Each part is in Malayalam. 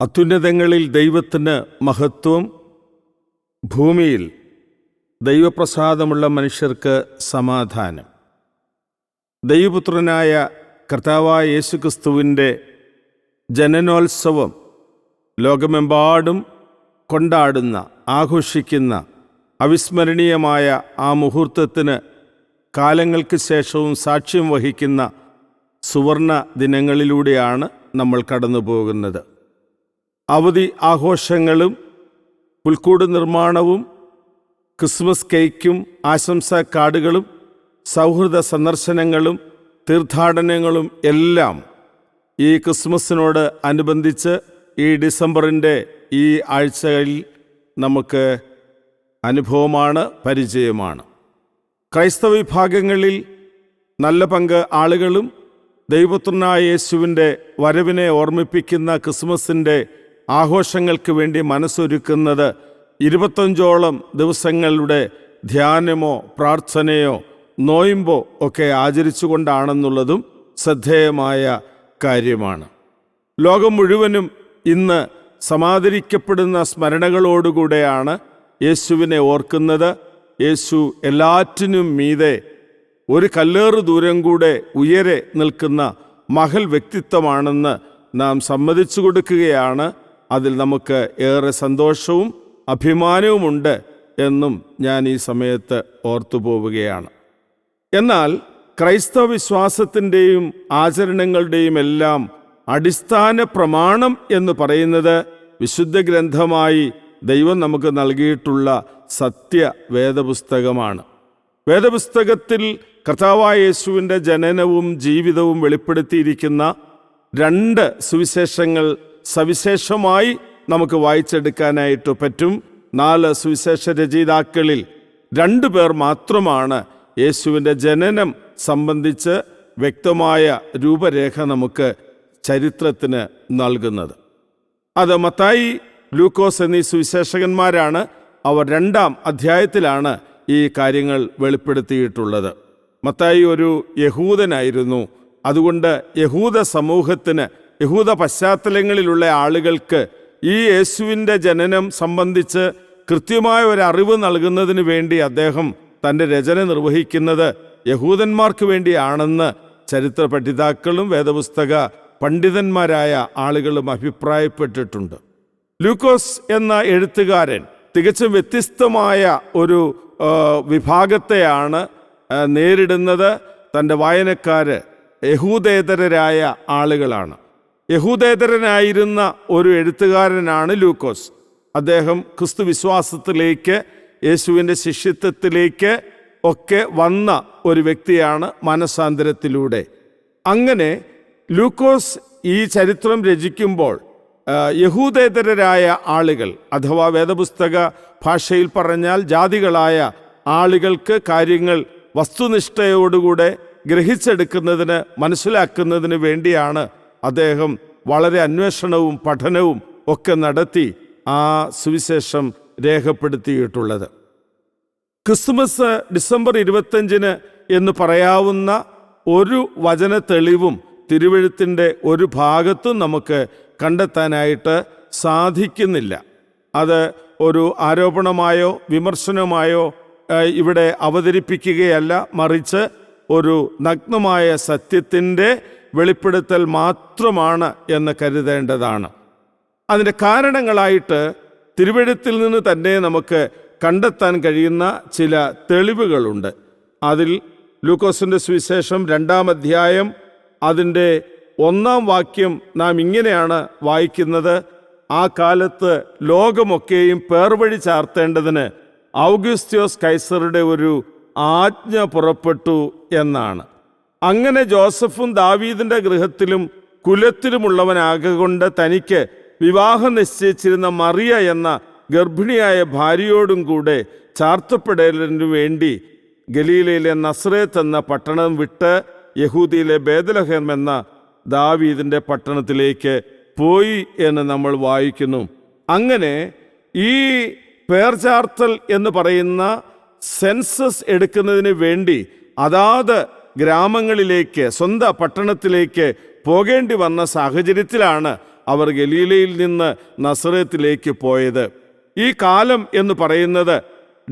അത്യുന്നതങ്ങളിൽ ദൈവത്തിന് മഹത്വം ഭൂമിയിൽ ദൈവപ്രസാദമുള്ള മനുഷ്യർക്ക് സമാധാനം. ദൈവപുത്രനായ കർത്താവായ യേശുക്രിസ്തുവിന്റെ ജനനോത്സവം ലോകമെമ്പാടും കൊണ്ടാടുന്ന ആഘോഷിക്കുന്ന അവിസ്മരണീയമായ ആ മുഹൂർത്തത്തിന് കാലങ്ങൾക്ക് ശേഷവും സാക്ഷ്യം വഹിക്കുന്ന സുവർണ ദിനങ്ങളിലൂടെയാണ് നമ്മൾ കടന്നു പോകുന്നത് അവധി ആഘോഷങ്ങളും പുൽക്കൂട് നിർമ്മാണവും ക്രിസ്മസ് കേക്കും ആശംസാ കാർഡുകളും സൗഹൃദ സന്ദർശനങ്ങളും തീർത്ഥാടനങ്ങളും എല്ലാം ഈ ക്രിസ്മസിനോട് അനുബന്ധിച്ച് ഈ ഡിസംബറിന്റെ ഈ ആഴ്ചയിൽ നമുക്ക് അനുഭവമാണ് പരിചയമാണ്. ക്രൈസ്തവ വിഭാഗങ്ങളിൽ നല്ല പങ്ക് ആളുകളും ദൈവപുത്രനായ യേശുവിന്റെ വരവിനെ ഓർമ്മിപ്പിക്കുന്ന ക്രിസ്മസിന്റെ ആഘോഷങ്ങൾക്ക് വേണ്ടി മനസ്സൊരുക്കുന്നത് ഇരുപത്തഞ്ചോളം ദിവസങ്ങളുടെ ധ്യാനമോ പ്രാർത്ഥനയോ നോയിമ്പോ ഒക്കെ ആചരിച്ചുകൊണ്ടാണെന്നുള്ളതും ശ്രദ്ധേയമായ കാര്യമാണ്. ലോകം മുഴുവനും ഇന്ന് സമാദരിക്കപ്പെടുന്ന സ്മരണകളോടുകൂടെയാണ് യേശുവിനെ ഓർക്കുന്നത്. യേശു എല്ലാറ്റിനും മീതെ ഒരു കല്ലേറ് ദൂരം കൂടെ ഉയരെ നിൽക്കുന്ന മഹൽ വ്യക്തിത്വമാണെന്ന് നാം സമ്മതിച്ചു കൊടുക്കുകയാണ്. അതിൽ നമുക്ക് ഏറെ സന്തോഷവും അഭിമാനവുമുണ്ട് എന്നും ഞാൻ ഈ സമയത്ത് ഓർത്തു പോവുകയാണ് എന്നാൽ ക്രൈസ്തവ വിശ്വാസത്തിന്റെയും ആചരണങ്ങളുടെയും എല്ലാം അടിസ്ഥാന പ്രമാണം എന്ന് പറയുന്നത് വിശുദ്ധ ഗ്രന്ഥമായി ദൈവം നമുക്ക് നൽകിയിട്ടുള്ള സത്യ വേദപുസ്തകമാണ്. വേദപുസ്തകത്തിൽ കർത്താവായ യേശുവിന്റെ ജനനവും ജീവിതവും വെളിപ്പെടുത്തിയിരിക്കുന്ന രണ്ട് സുവിശേഷങ്ങൾ സവിശേഷമായി നമുക്ക് വായിച്ചെടുക്കാനായിട്ട് പറ്റും. നാല് സുവിശേഷ രചയിതാക്കളിൽ രണ്ടു പേർ മാത്രമാണ് യേശുവിന്റെ ജനനം സംബന്ധിച്ച് വ്യക്തമായ രൂപരേഖ നമുക്ക് ചരിത്രത്തിന് നൽകുന്നത്. അത് മത്തായി ലൂക്കോസ് എന്നീ സുവിശേഷകന്മാരാണ് അവർ രണ്ടാം അധ്യായത്തിലാണ് ഈ കാര്യങ്ങൾ വെളിപ്പെടുത്തിയിട്ടുള്ളത്. മത്തായി ഒരു യഹൂദനായിരുന്നു. അതുകൊണ്ട് യഹൂദ സമൂഹത്തിന് യഹൂദ പശ്ചാത്തലങ്ങളിലുള്ള ആളുകൾക്ക് ഈ യേശുവിന്റെ ജനനം സംബന്ധിച്ച് കൃത്യമായ ഒരു അറിവ് നൽകുന്നതിന് വേണ്ടി അദ്ദേഹം തന്റെ രചന നിർവഹിക്കുന്നത് യഹൂദന്മാർക്ക് വേണ്ടിയാണെന്ന് ചരിത്ര പഠിതാക്കളും വേദപുസ്തക പണ്ഡിതന്മാരായ ആളുകളും അഭിപ്രായപ്പെട്ടിട്ടുണ്ട്. ലൂക്കോസ് എന്ന എഴുത്തുകാരൻ തികച്ചും വ്യത്യസ്തമായ ഒരു വിഭാഗത്തെയാണ് നേരിടുന്നത്. തന്റെ വായനക്കാര് യഹൂദേതരരായ ആളുകളാണ്. യഹൂദേതരനായിരുന്ന ഒരു എഴുത്തുകാരനാണ് ലൂക്കോസ്. അദ്ദേഹം ക്രിസ്തു വിശ്വാസത്തിലേക്ക് യേശുവിന്റെ ശിഷ്യത്വത്തിലേക്ക് ഒക്കെ വന്ന ഒരു വ്യക്തിയാണ് മനസാന്തരത്തിലൂടെ. അങ്ങനെ ലൂക്കോസ് ഈ ചരിത്രം രചിക്കുമ്പോൾ യഹൂദേതരരായ ആളുകൾ അഥവാ വേദപുസ്തക ഭാഷയിൽ പറഞ്ഞാൽ ജാതികളായ ആളുകൾക്ക് കാര്യങ്ങൾ വസ്തുനിഷ്ഠയോടുകൂടെ ഗ്രഹിച്ചെടുക്കുന്നതിന് മനസ്സിലാക്കുന്നതിന് വേണ്ടിയാണ് അദ്ദേഹം വളരെ അന്വേഷണവും പഠനവും ഒക്കെ നടത്തി ആ സുവിശേഷം രേഖപ്പെടുത്തിയിട്ടുള്ളത്. ക്രിസ്മസ് ഡിസംബർ ഇരുപത്തഞ്ചിന് എന്ന് പറയാവുന്ന ഒരു വചന തെളിവും തിരുവഴുത്തിന്റെ ഒരു ഭാഗത്തും നമുക്ക് കണ്ടെത്താനായിട്ട് സാധിക്കുന്നില്ല. അത് ഒരു ആരോപണമായോ വിമർശനമായോ ഇവിടെ അവതരിപ്പിക്കുകയല്ല മറിച്ച് ഒരു നഗ്നമായ സത്യത്തിന്റെ വെളിപ്പെടുത്തൽ മാത്രമാണ് എന്ന് കരുതേണ്ടതാണ്. അതിന്റെ കാരണങ്ങളായിട്ട് തിരുവഴുത്തിൽ നിന്ന് തന്നെ നമുക്ക് കണ്ടെത്താൻ കഴിയുന്ന ചില തെളിവുകളുണ്ട്. അതിൽ ലൂക്കോസിന്റെ സുവിശേഷം രണ്ടാം അധ്യായം അതിന്റെ ഒന്നാം വാക്യം നാം ഇങ്ങനെയാണ് വായിക്കുന്നത്. ആ കാലത്ത് ലോകമൊക്കെയും പേർവഴി ചാർത്തേണ്ടതിന് ഔഗുസ്ത്യോസ് കൈസറുടെ ഒരു ആജ്ഞ പുറപ്പെട്ടു എന്നാണ്. അങ്ങനെ ജോസഫും ദാവീദിന്റെ ഗൃഹത്തിലും കുലത്തിലുമുള്ളവനാകൊണ്ട് തനിക്ക് വിവാഹം നിശ്ചയിച്ചിരുന്ന മറിയ എന്ന ഗർഭിണിയായ ഭാര്യയോടും കൂടെ ചാർത്തപ്പെടലിനു വേണ്ടി ഗലീലയിലെ നസ്രേത്ത് എന്ന പട്ടണം വിട്ട് യഹൂദിയിലെ ബേദലഹം എന്ന ദാവീദിന്റെ പട്ടണത്തിലേക്ക് പോയി എന്ന് നമ്മൾ വായിക്കുന്നു. അങ്ങനെ ഈ പേർചാർത്തൽ എന്ന് പറയുന്ന സെൻസസ് എടുക്കുന്നതിന് വേണ്ടി അതാത് ഗ്രാമങ്ങളിലേക്ക് സ്വന്തം പട്ടണത്തിലേക്ക് പോകേണ്ടി വന്ന സാഹചര്യത്തിലാണ് അവർ ഗലീലയിൽ നിന്ന് നസറത്തിലേക്ക് പോയത്. ഈ കാലം എന്ന് പറയുന്നത്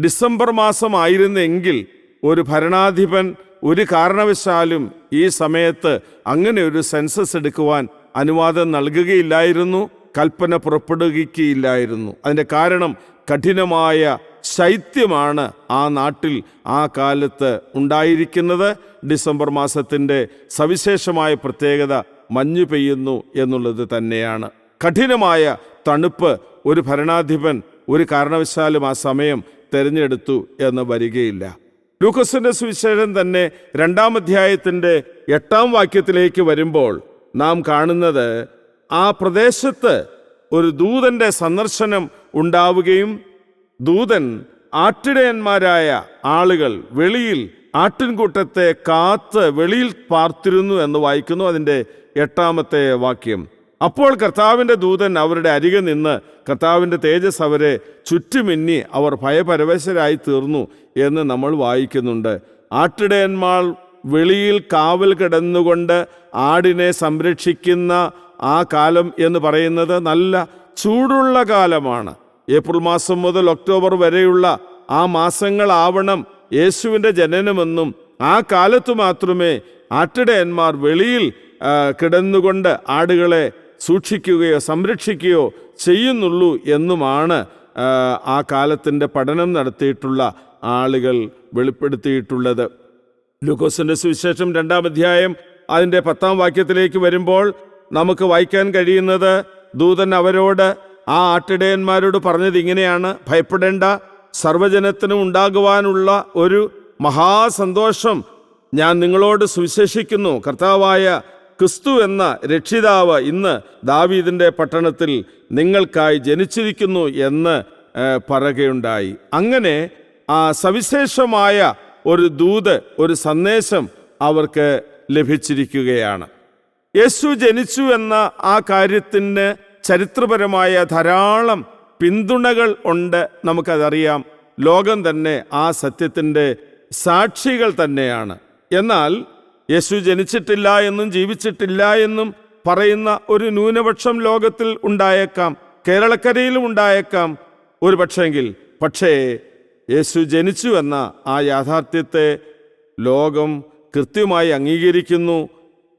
ഡിസംബർ മാസമായിരുന്നെങ്കിൽ ഒരു ഭരണാധിപൻ ഒരു കാരണവശാലും ഈ സമയത്ത് അങ്ങനെ ഒരു സെൻസസ് എടുക്കുവാൻ അനുവാദം നൽകുകയില്ലായിരുന്നു കൽപ്പന പുറപ്പെടുവിക്കുകയില്ലായിരുന്നു. അതിന്റെ കാരണം കഠിനമായ ശൈത്യമാണ് ആ നാട്ടിൽ ആ കാലത്ത് ഉണ്ടായിരിക്കുന്നത്. ഡിസംബർ മാസത്തിന്റെ സവിശേഷമായ പ്രത്യേകത മഞ്ഞു പെയ്യുന്നു എന്നുള്ളത് തന്നെയാണ്. കഠിനമായ തണുപ്പ് ഒരു ഭരണാധിപൻ ഒരു കാരണവശാലും ആ സമയം തിരഞ്ഞെടുത്തു എന്ന് വരികയില്ല. ലൂക്കസിന്റെ സുവിശേഷം തന്നെ രണ്ടാം അധ്യായത്തിന്റെ എട്ടാം വാക്യത്തിലേക്ക് വരുമ്പോൾ നാം കാണുന്നത് ആ പ്രദേശത്ത് ഒരു ദൂതന്റെ സന്ദർശനം ഉണ്ടാവുകയും ദൂതൻ ആട്ടിടയന്മാരായ ആളുകൾ വെളിയിൽ ആട്ടിൻകൂട്ടത്തെ കാത്ത് വെളിയിൽ പാർത്തിരുന്നു എന്ന് വായിക്കുന്നു അതിന്റെ എട്ടാമത്തെ വാക്യം. അപ്പോൾ കർത്താവിന്റെ ദൂതൻ അവരുടെ അരികെ നിന്ന് കർത്താവിന്റെ തേജസ് അവരെ ചുറ്റുമിന്നി അവർ ഭയപരവശരായി തീർന്നു എന്ന് നമ്മൾ വായിക്കുന്നുണ്ട്. ആട്ടിടയന്മാർ വെളിയിൽ കാവൽ കിടന്നുകൊണ്ട് ആടിനെ സംരക്ഷിക്കുന്ന ആ കാലം എന്ന് പറയുന്നത് നല്ല ചൂടുള്ള കാലമാണ്. ഏപ്രിൽ മാസം മുതൽ ഒക്ടോബർ വരെയുള്ള ആ മാസങ്ങളാവണം യേശുവിന്റെ ജനനമെന്നും ആ കാലത്തു മാത്രമേ ആട്ടിടയന്മാർ വെളിയിൽ കിടന്നുകൊണ്ട് ആടുകളെ സൂക്ഷിക്കുകയോ സംരക്ഷിക്കുകയോ ചെയ്യുന്നുള്ളൂ എന്നുമാണ് ആ, കാലത്തിന്റെ പഠനം നടത്തിയിട്ടുള്ള ആളുകൾ വെളിപ്പെടുത്തിയിട്ടുള്ളത്. ലൂക്കോസിന്റെ സുവിശേഷം രണ്ടാം അധ്യായം അതിന്റെ പത്താം വാക്യത്തിലേക്ക് വരുമ്പോൾ നമുക്ക് വായിക്കാൻ കഴിയുന്നത് ദൂതൻ അവരോട് ആ ആട്ടിടയന്മാരോട് പറഞ്ഞത് ഇങ്ങനെയാണ്. ഭയപ്പെടേണ്ട. സർവജനത്തിനും ഉണ്ടാകുവാനുള്ള ഒരു മഹാസന്തോഷം ഞാൻ നിങ്ങളോട് സുവിശേഷിക്കുന്നു. കർത്താവായ ക്രിസ്തു എന്ന രക്ഷിതാവ് ഇന്ന് ദാവീദിന്റെ പട്ടണത്തിൽ നിങ്ങൾക്കായി ജനിച്ചിരിക്കുന്നു എന്ന് പറയുകയുണ്ടായി. അങ്ങനെ ആ സവിശേഷമായ ഒരു ദൂത് ഒരു സന്ദേശം അവർക്ക് ലഭിച്ചിരിക്കുകയാണ്. യേശു ജനിച്ചു എന്ന ആ കാര്യത്തിന് ചരിത്രപരമായ ധാരാളം പിന്തുണകൾ ഉണ്ട് നമുക്കതറിയാം. ലോകം തന്നെ ആ സത്യത്തിന്റെ സാക്ഷികൾ തന്നെയാണ്. എന്നാൽ യേശു ജനിച്ചിട്ടില്ല എന്നും ജീവിച്ചിട്ടില്ല എന്നും പറയുന്ന ഒരു ന്യൂനപക്ഷം ലോകത്തിൽ ഉണ്ടായേക്കാം. കേരളക്കരയിലും ഉണ്ടായേക്കാം. ഒരു പക്ഷേങ്കിൽ പക്ഷേ യേശു ജനിച്ചു എന്ന ആ യാഥാർത്ഥ്യത്തെ ലോകം കൃത്യമായി അംഗീകരിക്കുന്നു.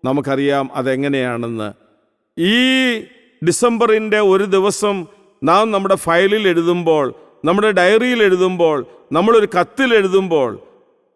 നമുക്കറിയാം അതെങ്ങനെയാണെന്ന്. ഈ ഡിസംബറിന്റെ ഒരു ദിവസം നാം നമ്മുടെ ഫയലിൽ എഴുതുമ്പോൾ നമ്മുടെ ഡയറിയിൽ എഴുതുമ്പോൾ നമ്മളൊരു കത്തിൽ എഴുതുമ്പോൾ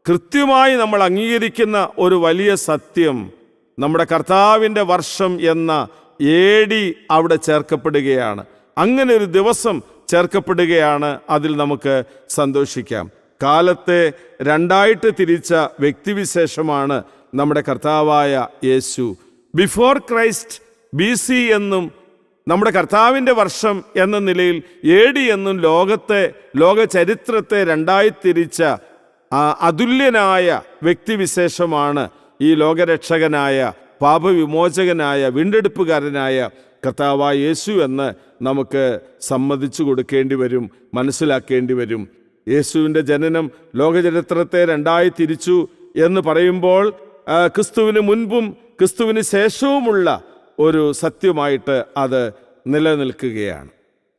കൃത്യമായി നമ്മൾ അംഗീകരിക്കുന്ന ഒരു വലിയ സത്യം നമ്മുടെ കർത്താവിന്റെ വർഷം എന്ന ഏടി അവിടെ ചേർക്കപ്പെടുകയാണ്. അങ്ങനെ ഒരു ദിവസം ചേർക്കപ്പെടുകയാണ് അതിൽ നമുക്ക് സന്തോഷിക്കാം. കാലത്തെ രണ്ടായിട്ട് തിരിച്ച വ്യക്തിവിശേഷമാണ് നമ്മുടെ കർത്താവായ യേശു. ബിഫോർ ക്രൈസ്റ്റ് ബി സി എന്നും നമ്മുടെ കർത്താവിന്റെ വർഷം എന്ന നിലയിൽ ഡി എന്നും ലോകത്തെ ലോക ചരിത്രത്തെ രണ്ടായി തിരിച്ച അതുല്യനായ വ്യക്തിവിശേഷമാണ് ഈ ലോകരക്ഷകനായ പാപവിമോചകനായ വീണ്ടെടുപ്പുകാരനായ കർത്താവായ യേശു എന്ന് നമുക്ക് സമ്മതിച്ചു കൊടുക്കേണ്ടി വരും മനസ്സിലാക്കേണ്ടി വരും. യേശുവിന്റെ ജനനം ലോകചരിത്രത്തെ രണ്ടായി തിരിച്ചു എന്ന് പറയുമ്പോൾ ക്രിസ്തുവിന് മുൻപും ക്രിസ്തുവിന് ശേഷവുമുള്ള ഒരു സത്യമായിട്ട് അത് നിലനിൽക്കുകയാണ്.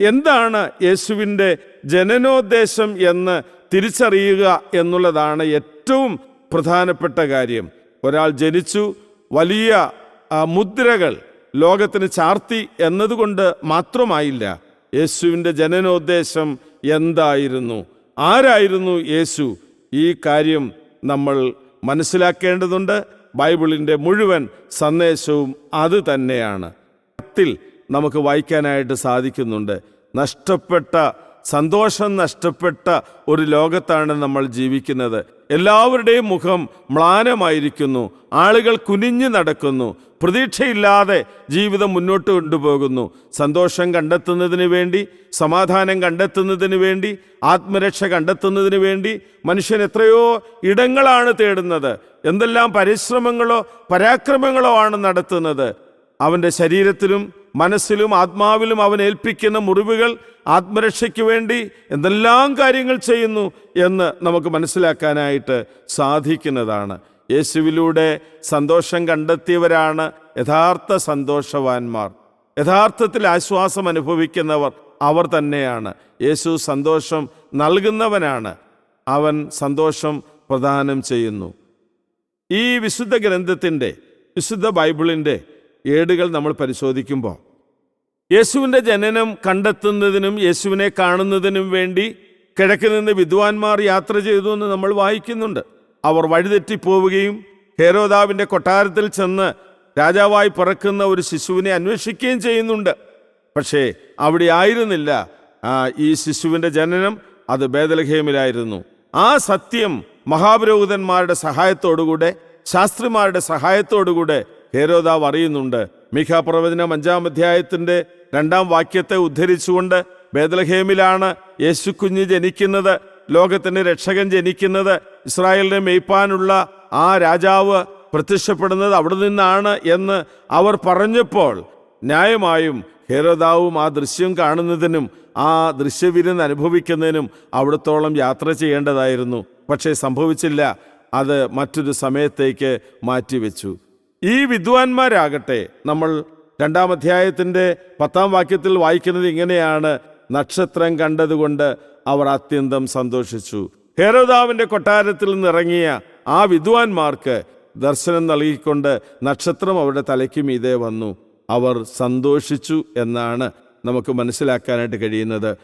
എന്താണ് യേശുവിന്റെ ജനനോദ്ദേശം എന്ന് തിരിച്ചറിയുക എന്നുള്ളതാണ് ഏറ്റവും പ്രധാനപ്പെട്ട കാര്യം. ഒരാൾ ജനിച്ചു വലിയ മുദ്രകൾ ലോകത്തിന് ചാർത്തി എന്നതുകൊണ്ട് മാത്രമായില്ല. യേശുവിന്റെ ജനനോദ്ദേശം എന്തായിരുന്നു? ആരായിരുന്നു യേശു? ഈ കാര്യം നമ്മൾ മനസ്സിലാക്കേണ്ടതുണ്ട്. ബൈബിളിന്റെ മുഴുവൻ സന്ദേശവും അത് തന്നെയാണ്. കത്തിൽ നമുക്ക് വായിക്കാനായിട്ട് സാധിക്കുന്നുണ്ട്. നഷ്ടപ്പെട്ട സന്തോഷം നഷ്ടപ്പെട്ട ഒരു ലോകത്താണ് നമ്മൾ ജീവിക്കുന്നത്. എല്ലാവരുടെയും മുഖം മ്ലാനമായിരിക്കുന്നു. ആളുകൾ കുനിഞ്ഞു നടക്കുന്നു. പ്രതീക്ഷയില്ലാതെ ജീവിതം മുന്നോട്ട് കൊണ്ടുപോകുന്നു. സന്തോഷം കണ്ടെത്തുന്നതിന് വേണ്ടി സമാധാനം കണ്ടെത്തുന്നതിന് വേണ്ടി ആത്മരക്ഷ കണ്ടെത്തുന്നതിന് വേണ്ടി മനുഷ്യൻ എത്രയോ ഇടങ്ങളാണ് തേടുന്നത്. എന്തെല്ലാം പരിശ്രമങ്ങളോ പരാക്രമങ്ങളോ ആണ് നടത്തുന്നത്. അവന്റെ ശരീരത്തിലും മനസ്സിലും ആത്മാവിലും അവൻ ഏൽപ്പിക്കുന്ന മുറിവുകൾ ആത്മരക്ഷയ്ക്ക് വേണ്ടി എന്തെല്ലാം കാര്യങ്ങൾ ചെയ്യുന്നു എന്ന് നമുക്ക് മനസ്സിലാക്കാനായിട്ട് സാധിക്കുന്നതാണ്. യേശുവിലൂടെ സന്തോഷം കണ്ടെത്തിയവരാണ് യഥാർത്ഥ സന്തോഷവാന്മാർ. യഥാർത്ഥത്തിൽ ആശ്വാസം അനുഭവിക്കുന്നവർ അവർ തന്നെയാണ്. യേശു സന്തോഷം നൽകുന്നവനാണ്. അവൻ സന്തോഷം പ്രദാനം ചെയ്യുന്നു. ഈ വിശുദ്ധ ഗ്രന്ഥത്തിന്റെ വിശുദ്ധ ബൈബിളിന്റെ ഏടുകൾ നമ്മൾ പരിശോധിക്കുമ്പോൾ യേശുവിന്റെ ജനനം കണ്ടെത്തുന്നതിനും യേശുവിനെ കാണുന്നതിനും വേണ്ടി കിഴക്ക് നിന്ന് വിദ്വാൻമാർ യാത്ര ചെയ്തു എന്ന് നമ്മൾ വായിക്കുന്നുണ്ട്. അവർ വഴിതെറ്റിപ്പോവുകയും ഹേരോദാവിന്റെ കൊട്ടാരത്തിൽ ചെന്ന് രാജാവായി പിറക്കുന്ന ഒരു ശിശുവിനെ അന്വേഷിക്കുകയും ചെയ്യുന്നുണ്ട്. പക്ഷേ അവിടെ ആയിരുന്നില്ല. ഈ ശിശുവിന്റെ ജനനം അത് ബേദലഹേമിലായിരുന്നു ആ സത്യം മഹാപുരോഹിതന്മാരുടെ സഹായത്തോടുകൂടെ ശാസ്ത്രിമാരുടെ സഹായത്തോടുകൂടെ ഹേരോദാവ് അറിയുന്നുണ്ട്. മിഖ പ്രവചനം അഞ്ചാം അധ്യായത്തിന്റെ രണ്ടാം വാക്യത്തെ ഉദ്ധരിച്ചുകൊണ്ട് ബേദലഹേമിലാണ് യേശു കുഞ്ഞ് ജനിക്കുന്നത് ലോകത്തിന്റെ രക്ഷകൻ ജനിക്കുന്നത് ഇസ്രായേലിനെ മെയ്പ്പാനുള്ള ആ രാജാവ് പ്രത്യക്ഷപ്പെടുന്നത് അവിടെ നിന്നാണ് എന്ന് അവർ പറഞ്ഞപ്പോൾ ന്യായമായും ഹേരോദാവും ആ ദൃശ്യം കാണുന്നതിനും ആ ദൃശ്യവിരുന്ന് അനുഭവിക്കുന്നതിനും അവിടത്തോളം യാത്ര ചെയ്യേണ്ടതായിരുന്നു. പക്ഷേ സംഭവിച്ചില്ല. അത് മറ്റൊരു സമയത്തേക്ക് മാറ്റിവെച്ചു. ഈ വിദ്വാൻമാരാകട്ടെ നമ്മൾ രണ്ടാം അധ്യായത്തിന്റെ പത്താം വാക്യത്തിൽ വായിക്കുന്നത് ഇങ്ങനെയാണ്. നക്ഷത്രം കണ്ടതുകൊണ്ട് അവർ അത്യന്തം സന്തോഷിച്ചു. ഹേരോദാവിന്റെ കൊട്ടാരത്തിൽ നിന്നിറങ്ങിയ ആ വിദ്വാൻമാർക്ക് ദർശനം നൽകിക്കൊണ്ട് നക്ഷത്രം അവരുടെ തലയ്ക്ക് മീതെ വന്നു. അവർ സന്തോഷിച്ചു എന്നാണ് നമുക്ക് മനസ്സിലാക്കാനായിട്ട് കഴിയുന്നത്.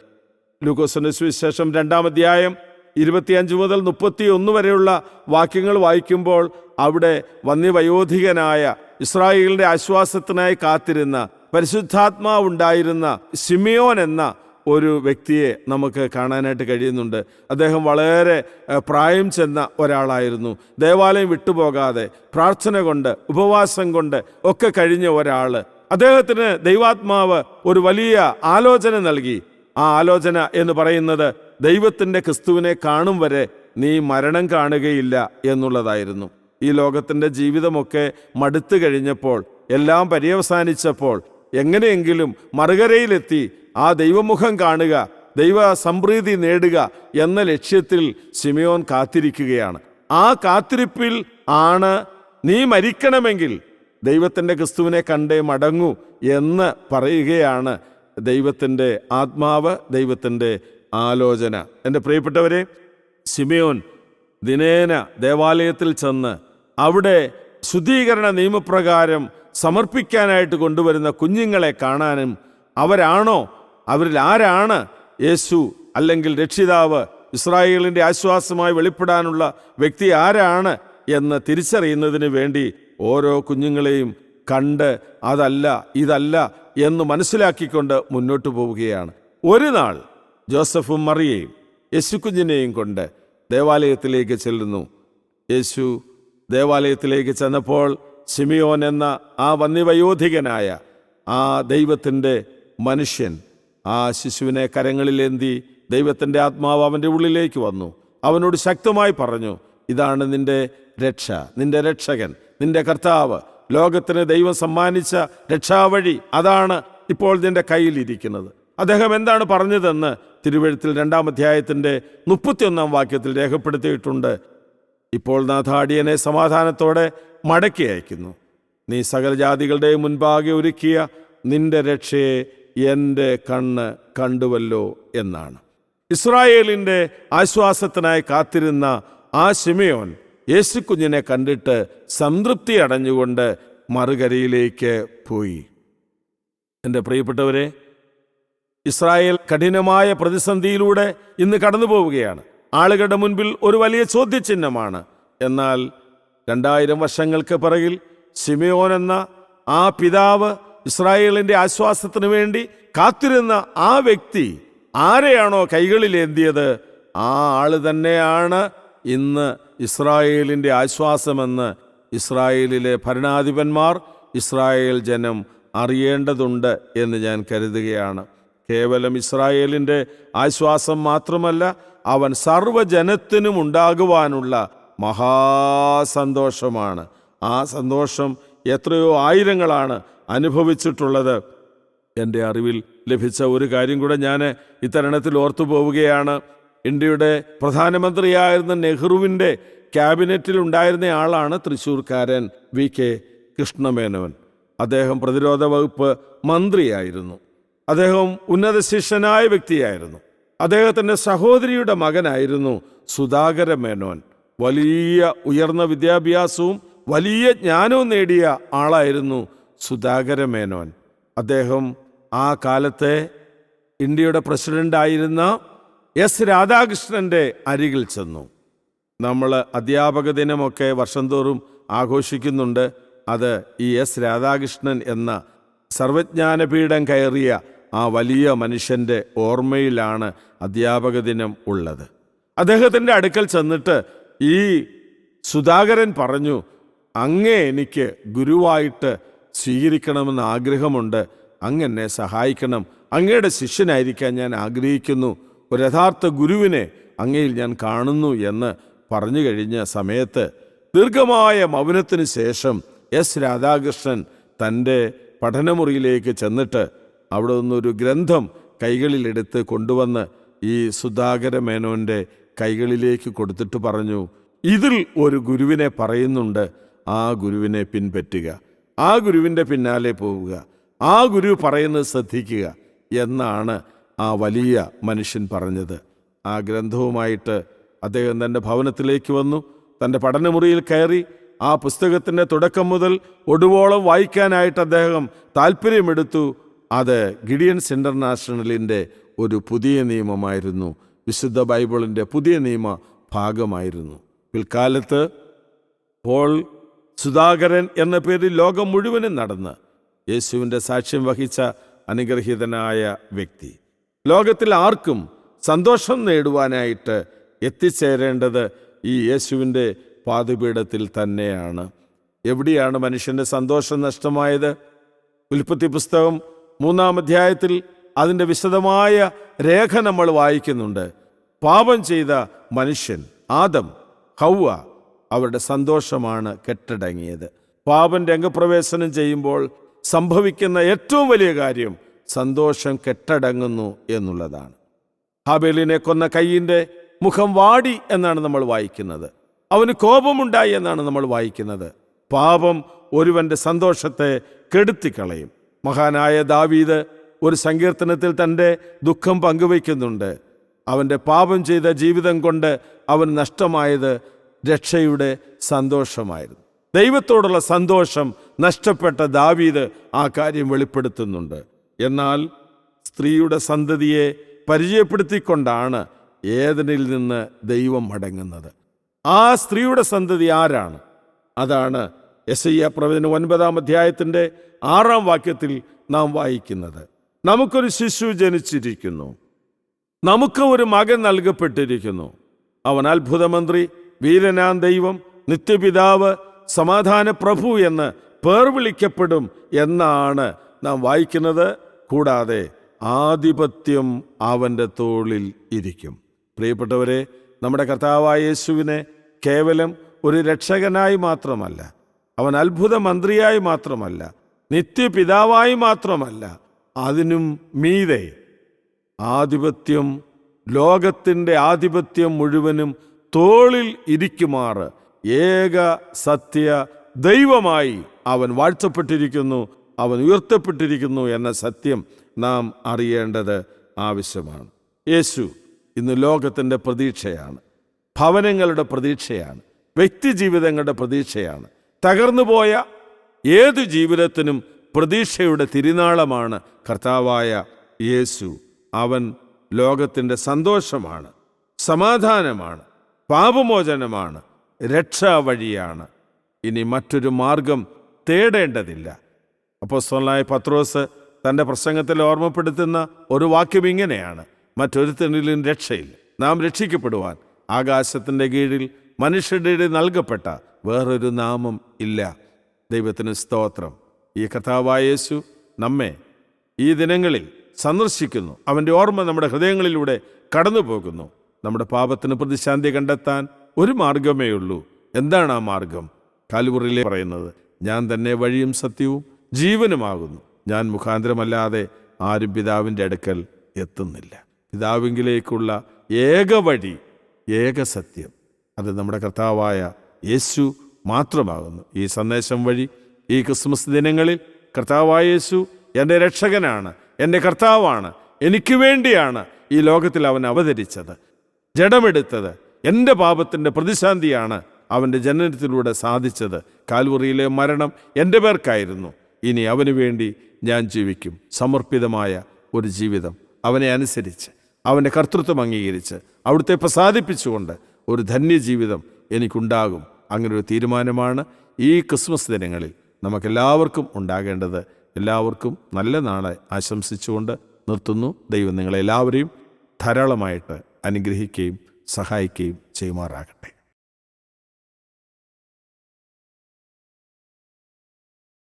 ലൂക്കോസിന്റെ സുവിശേഷം രണ്ടാം അധ്യായം ഇരുപത്തിയഞ്ച് മുതൽ മുപ്പത്തി ഒന്ന് വരെയുള്ള വാക്യങ്ങൾ വായിക്കുമ്പോൾ അവിടെ വന്യവയോധികനായ ഇസ്രായേലിന്റെ ആശ്വാസത്തിനായി കാത്തിരുന്ന പരിശുദ്ധാത്മാവുണ്ടായിരുന്ന സിമിയോൻ എന്ന ഒരു വ്യക്തിയെ നമുക്ക് കാണാനായിട്ട് കഴിയുന്നുണ്ട്. അദ്ദേഹം വളരെ പ്രായം ചെന്ന ഒരാളായിരുന്നു. ദേവാലയം വിട്ടുപോകാതെ പ്രാർത്ഥന കൊണ്ട് ഉപവാസം കൊണ്ട് ഒക്കെ കഴിഞ്ഞ ഒരാൾ. അദ്ദേഹത്തിന് ദൈവാത്മാവ് ഒരു വലിയ ആലോചന നൽകി. ആ ആലോചന എന്ന് പറയുന്നത് ദൈവത്തിന്റെ ക്രിസ്തുവിനെ കാണും വരെ നീ മരണം കാണുകയില്ല എന്നുള്ളതായിരുന്നു. ഈ ലോകത്തിന്റെ ജീവിതമൊക്കെ മടുത്തു കഴിഞ്ഞപ്പോൾ എല്ലാം പര്യവസാനിച്ചപ്പോൾ എങ്ങനെയെങ്കിലും മറുകരയിലെത്തി ആ ദൈവമുഖം കാണുക ദൈവ സംപ്രീതി നേടുക എന്ന ലക്ഷ്യത്തിൽ സിമിയോൻ കാത്തിരിക്കുകയാണ്. ആ കാത്തിരിപ്പിൽ ആണ് നീ മരിക്കണമെങ്കിൽ ദൈവത്തിന്റെ ക്രിസ്തുവിനെ കണ്ടേ മടങ്ങൂ എന്ന് പറയുകയാണ് ദൈവത്തിന്റെ ആത്മാവ് ദൈവത്തിന്റെ ആലോചന. എന്റെ പ്രിയപ്പെട്ടവരെ സിമിയോൻ ദിനേന ദേവാലയത്തിൽ ചെന്ന് അവിടെ ശുദ്ധീകരണ നിയമപ്രകാരം സമർപ്പിക്കാനായിട്ട് കൊണ്ടുവരുന്ന കുഞ്ഞുങ്ങളെ കാണാനും അവരാണോ അവരിൽ ആരാണ് യേശു അല്ലെങ്കിൽ രക്ഷിതാവ് ഇസ്രായേലിന്റെ ആശ്വാസമായി വെളിപ്പെടാനുള്ള വ്യക്തി ആരാണ് എന്ന് തിരിച്ചറിയുന്നതിന് വേണ്ടി ഓരോ കുഞ്ഞുങ്ങളെയും കണ്ട് അതല്ല ഇതല്ല എന്ന് മനസ്സിലാക്കിക്കൊണ്ട് മുന്നോട്ട് പോവുകയാണ്. ഒരു നാൾ ജോസഫും മറിയയും യേശുക്കുഞ്ഞിനെയും കൊണ്ട് ദേവാലയത്തിലേക്ക് ചെല്ലുന്നു. യേശു ദേവാലയത്തിലേക്ക് ചെന്നപ്പോൾ സിമിയോൻ എന്ന ആ വന്യവയോധികനായ ആ ദൈവത്തിന്റെ മനുഷ്യൻ ആ ശിശുവിനെ കരങ്ങളിലേന്തി ദൈവത്തിന്റെ ആത്മാവ് അവന്റെ ഉള്ളിലേക്ക് വന്നു. അവനോട് ശക്തമായി പറഞ്ഞു ഇതാണ് നിന്റെ രക്ഷ നിന്റെ രക്ഷകൻ നിന്റെ കർത്താവ്. ലോകത്തിന് ദൈവം സമ്മാനിച്ച രക്ഷാവഴി അതാണ് ഇപ്പോൾ നിന്റെ കയ്യിലിരിക്കുന്നത്. അദ്ദേഹം എന്താണ് പറഞ്ഞതെന്ന് തിരുവഴുത്തിൽ രണ്ടാം അധ്യായത്തിന്റെ മുപ്പത്തിയൊന്നാം വാക്യത്തിൽ രേഖപ്പെടുത്തിയിട്ടുണ്ട്. ഇപ്പോൾ നാഥാടിയനെ സമാധാനത്തോടെ മടക്കി അയക്കുന്നു. നീ സകല ജാതികളുടെ മുൻപാകെ ഒരുക്കിയ നിന്റെ രക്ഷയെ എന്റെ കണ്ണ് കണ്ടുവല്ലോ എന്നാണ്. ഇസ്രായേലിന്റെ ആശ്വാസത്തിനായി കാത്തിരുന്ന ആ ശിമയോൻ യേശുക്കുഞ്ഞിനെ കണ്ടിട്ട് സംതൃപ്തി അടഞ്ഞുകൊണ്ട് മറുകരയിലേക്ക് പോയി. എന്റെ പ്രിയപ്പെട്ടവരെ ഇസ്രായേൽ കഠിനമായ പ്രതിസന്ധിയിലൂടെ ഇന്ന് കടന്നു പോവുകയാണ് ആളുകളുടെ മുൻപിൽ ഒരു വലിയ ചോദ്യചിഹ്നമാണ്. എന്നാൽ രണ്ടായിരം വർഷങ്ങൾക്ക് പിറകിൽ സിമിയോൻ എന്ന ആ പിതാവ് ഇസ്രായേലിന്റെ ആശ്വാസത്തിന് വേണ്ടി കാത്തിരുന്ന ആ വ്യക്തി ആരെയാണോ കൈകളിലേന്തിയത് ആ ആൾ തന്നെയാണ് ഇന്ന് ഇസ്രായേലിന്റെ ആശ്വാസമെന്ന് ഇസ്രായേലിലെ ഭരണാധിപന്മാർ ഇസ്രായേൽ ജനം അറിയേണ്ടതുണ്ട് എന്ന് ഞാൻ കരുതുകയാണ്. കേവലം ഇസ്രായേലിന്റെ ആശ്വാസം മാത്രമല്ല അവൻ സർവജനത്തിനും ഉണ്ടാകുവാനുള്ള മഹാസന്തോഷമാണ്. ആ സന്തോഷം എത്രയോ ആയിരങ്ങളാണ് അനുഭവിച്ചിട്ടുള്ളത്. എന്റെ അറിവിൽ ലഭിച്ച ഒരു കാര്യം കൂടെ ഞാൻ ഇത്തരണത്തിൽ ഓർത്തു പോവുകയാണ്. ഇന്ത്യയുടെ പ്രധാനമന്ത്രിയായിരുന്ന നെഹ്റുവിന്റെ ക്യാബിനറ്റിൽ ഉണ്ടായിരുന്ന ആളാണ് തൃശ്ശൂർക്കാരൻ വി കെ കൃഷ്ണമേനോൻ. അദ്ദേഹം പ്രതിരോധ വകുപ്പ് മന്ത്രിയായിരുന്നു. അദ്ദേഹം ഉന്നത ശിഷ്യനായ വ്യക്തിയായിരുന്നു. അദ്ദേഹത്തിന്റെ സഹോദരിയുടെ മകനായിരുന്നു സുധാകര മേനോൻ. വലിയ ഉയർന്ന വിദ്യാഭ്യാസവും വലിയ ജ്ഞാനവും നേടിയ ആളായിരുന്നു സുധാകര മേനോൻ. അദ്ദേഹം ആ കാലത്തെ ഇന്ത്യയുടെ പ്രസിഡന്റായിരുന്ന എസ് രാധാകൃഷ്ണന്റെ അരികിൽ ചെന്നു. നമ്മൾ അധ്യാപക ദിനമൊക്കെ വർഷം തോറും ആഘോഷിക്കുന്നുണ്ട്. അത് ഈ എസ് രാധാകൃഷ്ണൻ എന്ന സർവജ്ഞാനപീഠം കയറിയ ആ വലിയ മനുഷ്യന്റെ ഓർമ്മയിലാണ് അധ്യാപക ദിനം ഉള്ളത്. അദ്ദേഹത്തിന്റെ അടുക്കൽ ചെന്നിട്ട് ഈ സുധാകരൻ പറഞ്ഞു അങ്ങേ എനിക്ക് ഗുരുവായിട്ട് സ്വീകരിക്കണമെന്ന് ആഗ്രഹമുണ്ട്. അങ്ങ് എന്നെ സഹായിക്കണം. അങ്ങയുടെ ശിഷ്യനായിരിക്കാൻ ഞാൻ ആഗ്രഹിക്കുന്നു. ഒരു യഥാർത്ഥ ഗുരുവിനെ അങ്ങയിൽ ഞാൻ കാണുന്നു എന്ന് പറഞ്ഞു കഴിഞ്ഞ സമയത്ത് ദീർഘമായ മൗനത്തിന് ശേഷം എസ് രാധാകൃഷ്ണൻ തന്റെ പഠനമുറിയിലേക്ക് ചെന്നിട്ട് അവിടെ നിന്നൊരു ഗ്രന്ഥം കൈകളിലെടുത്ത് കൊണ്ടുവന്ന് ഈ സുധാകര മേനോന്റെ കൈകളിലേക്ക് കൊടുത്തിട്ട് പറഞ്ഞു ഇതിൽ ഒരു ഗുരുവിനെ പറയുന്നുണ്ട്. ആ ഗുരുവിനെ പിൻപറ്റുക. ആ ഗുരുവിന്റെ പിന്നാലെ പോവുക. ആ ഗുരു പറയുന്നത് ശ്രദ്ധിക്കുക എന്നാണ് ആ വലിയ മനുഷ്യൻ പറഞ്ഞത്. ആ ഗ്രന്ഥവുമായിട്ട് അദ്ദേഹം തന്റെ ഭവനത്തിലേക്ക് വന്നു. തന്റെ പഠനമുറിയിൽ കയറി ആ പുസ്തകത്തിന്റെ തുടക്കം മുതൽ ഒടുവോളം വായിക്കാനായിട്ട് അദ്ദേഹം താല്പര്യമെടുത്തു അത് ഗിഡിയൻസ് ഇന്റർനാഷണലിന്റെ ഒരു പുതിയ നിയമമായിരുന്നു. വിശുദ്ധ ബൈബിളിന്റെ പുതിയ നിയമ ഭാഗമായിരുന്നു. പിൽക്കാലത്ത് പോൾ സുധാകരൻ എന്ന പേരിൽ ലോകം മുഴുവനും നടന്ന് യേശുവിന്റെ സാക്ഷ്യം വഹിച്ച അനുഗ്രഹീതനായ വ്യക്തി. ലോകത്തിൽ ആർക്കും സന്തോഷം നേടുവാനായിട്ട് എത്തിച്ചേരേണ്ടത് ഈ യേശുവിന്റെ പാതപീഠത്തിൽ തന്നെയാണ്. എവിടെയാണ് മനുഷ്യന്റെ സന്തോഷം നഷ്ടമായത്? ഉൽപ്പത്തി പുസ്തകം മൂന്നാം അധ്യായത്തിൽ അതിന്റെ വിശദമായ രേഖ നമ്മൾ വായിക്കുന്നുണ്ട്. പാപം ചെയ്ത മനുഷ്യൻ ആദം ഹൗവ അവരുടെ സന്തോഷമാണ് കെട്ടടങ്ങിയത്. പാപം രംഗപ്രവേശനം ചെയ്യുമ്പോൾ സംഭവിക്കുന്ന ഏറ്റവും വലിയ കാര്യം സന്തോഷം കെട്ടടങ്ങുന്നു എന്നുള്ളതാണ്. ഹാബേലിനെ കൊന്ന കയ്യിന്റെ മുഖം വാടി എന്നാണ് നമ്മൾ വായിക്കുന്നത്. അവന് കോപമുണ്ടായി എന്നാണ് നമ്മൾ വായിക്കുന്നത്. പാപം ഒരുവന്റെ സന്തോഷത്തെ കെടുത്തിക്കളയും. മഹാനായ ദാവീദ് ഒരു സങ്കീർത്തനത്തിൽ തന്റെ ദുഃഖം പങ്കുവയ്ക്കുന്നുണ്ട്. അവന്റെ പാപം ചെയ്ത ജീവിതം കൊണ്ട് അവൻ നഷ്ടമായത് രക്ഷയുടെ സന്തോഷമായിരുന്നു. ദൈവത്തോടുള്ള സന്തോഷം നഷ്ടപ്പെട്ട ദാവീദ് ആ കാര്യം വെളിപ്പെടുത്തുന്നുണ്ട്. എന്നാൽ സ്ത്രീയുടെ സന്തതിയെ പരിചയപ്പെടുത്തിക്കൊണ്ടാണ് ഏതനിൽ നിന്ന് ദൈവം മടങ്ങുന്നത്. ആ സ്ത്രീയുടെ സന്തതി ആരാണ്? അതാണ് എസ് ഐ പ്രവചന ഒൻപതാം അധ്യായത്തിന്റെ ആറാം വാക്യത്തിൽ നാം വായിക്കുന്നത്. നമുക്കൊരു ശിശു ജനിച്ചിരിക്കുന്നു. നമുക്ക് ഒരു മകൻ നൽകപ്പെട്ടിരിക്കുന്നു. അവൻ അത്ഭുതമന്ത്രി വീരനാം ദൈവം നിത്യപിതാവ് സമാധാന പ്രഭു എന്ന് പേർ വിളിക്കപ്പെടും എന്നാണ് നാം വായിക്കുന്നത്. കൂടാതെ ആധിപത്യം അവന്റെ തോളിൽ ഇരിക്കും. പ്രിയപ്പെട്ടവരെ നമ്മുടെ കർത്താവായ യേശുവിനെ കേവലം ഒരു രക്ഷകനായി മാത്രമല്ല അവൻ അത്ഭുത മന്ത്രിയായി മാത്രമല്ല നിത്യപിതാവായി മാത്രമല്ല അതിനും മീതെ. ആധിപത്യം ലോകത്തിന്റെ ആധിപത്യം മുഴുവനും തോളിൽ ഇരിക്കുമാറ് ഏക സത്യ ദൈവമായി അവൻ വാഴ്ത്തപ്പെട്ടിരിക്കുന്നു അവൻ ഉയർത്തപ്പെട്ടിരിക്കുന്നു എന്ന സത്യം നാം അറിയേണ്ടത് ആവശ്യമാണ്. യേശു ഇന്ന് ലോകത്തിന്റെ പ്രതീക്ഷയാണ് ഭവനങ്ങളുടെ പ്രതീക്ഷയാണ് വ്യക്തിജീവിതങ്ങളുടെ പ്രതീക്ഷയാണ്. തകർന്നുപോയ ഏതു ജീവിതത്തിനും പ്രതീക്ഷയുടെ തിരുനാളമാണ് കർത്താവായ യേശു. അവൻ ലോകത്തിന്റെ സന്തോഷമാണ് സമാധാനമാണ് പാപമോചനമാണ് രക്ഷാവഴിയാണ് ഇനി മറ്റൊരു മാർഗം തേടേണ്ടതില്ല. അപ്പോസ്തലനായ പത്രോസ് തന്റെ പ്രസംഗത്തിൽ ഓർമ്മപ്പെടുത്തുന്ന ഒരു വാക്യം ഇങ്ങനെയാണ് മറ്റൊരുത്തനിലും രക്ഷയില്ല. നാം രക്ഷിക്കപ്പെടുവാൻ ആകാശത്തിന്റെ കീഴിൽ മനുഷ്യരുടെ നൽകപ്പെട്ട വേറൊരു നാമം ഇല്ല. ദൈവത്തിന് സ്തോത്രം. ഈ കഥാവായ യേശു നമ്മെ ഈ ദിനങ്ങളിൽ സന്ദർശിക്കുന്നു. അവന്റെ ഓർമ്മ നമ്മുടെ ഹൃദയങ്ങളിലൂടെ കടന്നു പോകുന്നു നമ്മുടെ പാപത്തിന് പ്രതിശാന്തി കണ്ടെത്താൻ ഒരു മാർഗമേ ഉള്ളൂ. എന്താണ് ആ മാർഗം? കാലുപുറിയിലെ പറയുന്നത് ഞാൻ തന്നെ വഴിയും സത്യവും ജീവനുമാകുന്നു. ഞാൻ മുഖാന്തരമല്ലാതെ ആരും പിതാവിന്റെ അടുക്കൽ എത്തുന്നില്ല. പിതാവിങ്കിലേക്കുള്ള ഏക വഴി ഏക സത്യം. അത് നമ്മുടെ കർത്താവായ യേശു മാത്രമാകുന്നു. ഈ സന്ദേശം വഴി ഈ ക്രിസ്മസ് ദിനങ്ങളിൽ കർത്താവായ യേശു എന്റെ രക്ഷകനാണ് എന്റെ കർത്താവാണ് എനിക്ക് വേണ്ടിയാണ് ഈ ലോകത്തിൽ അവൻ അവതരിച്ചത് ജഡമെടുത്തത് എന്റെ പാപത്തിന്റെ പ്രതിശാന്തിയാണ് അവന്റെ ജനനത്തിലൂടെ സാധിച്ചത്. കാൽവറിയിലെ മരണം എന്റെ പേർക്കായിരുന്നു. ഇനി അവന് വേണ്ടി ഞാൻ ജീവിക്കും. സമർപ്പിതമായ ഒരു ജീവിതം അവനെ അനുസരിച്ച് അവന്റെ കർത്തൃത്വം അംഗീകരിച്ച് അവിടുത്തെ പ്രസാദിപ്പിച്ചുകൊണ്ട് ഒരു ധന്യജീവിതം എനിക്കുണ്ടാകും. അങ്ങനെ ഒരു തീരുമാനമാണ് ഈ ക്രിസ്മസ് ദിനങ്ങളിൽ നമുക്കെല്ലാവർക്കും ഉണ്ടാകേണ്ടത്. എല്ലാവർക്കും നല്ല നാളെ ആശംസിച്ചുകൊണ്ട് നിർത്തുന്നു. ദൈവം നിങ്ങളെല്ലാവരെയും ധാരാളമായിട്ട് അനുഗ്രഹിക്കുകയും സഹായിക്കുകയും ചെയ്യുമാറാകട്ടെ.